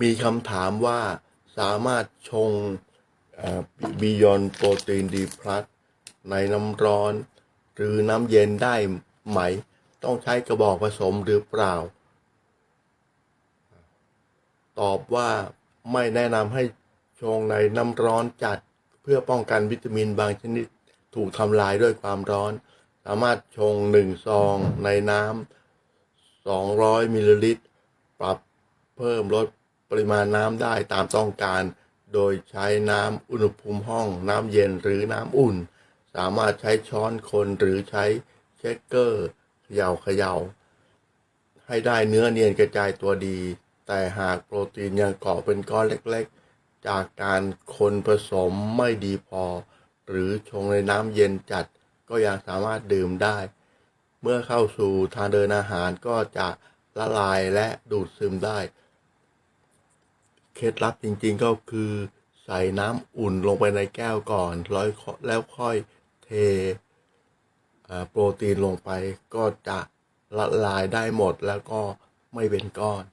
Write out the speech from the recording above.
มีคำถามว่าสามารถชงบิยอนโปรตีนดีพลัสในน้ำร้อน หรือน้ำเย็นได้ไหม ต้องใช้กระบอกผสมหรือเปล่า ตอบว่าไม่แนะนำให้ชงในน้ำร้อนจัดเพื่อป้องกันวิตามินบางชนิดถูกทำลายด้วยความร้อน สามารถชงหนึ่งซองในน้ำ200มิลลิลิตร ปรับเพิ่มลด ปริมาณน้ำได้ตามต้องการ โดยใช้น้ำอุณหภูมิห้อง น้ำเย็นหรือน้ำอุ่น สามารถใช้ช้อนคนหรือใช้เชคเกอร์เขย่าเขย่าให้ได้เนื้อเนียนกระจายตัวดี แต่หากโปรตีนยังเกาะเป็นก้อนเล็กๆ จากการคนผสมไม่ดีพอ หรือชงในน้ำเย็นจัดก็ยังสามารถดื่มได้ เมื่อเข้าสู่ทางเดินอาหารก็จะละลายและดูดซึมได้ เคล็ดลับจริงๆก็คือใส่น้ำอุ่นลงไปในแก้วก่อนร้อยแล้วค่อยเทโปรตีนลงไปก็จะละลายได้หมดแล้วก็ไม่เป็นก้อน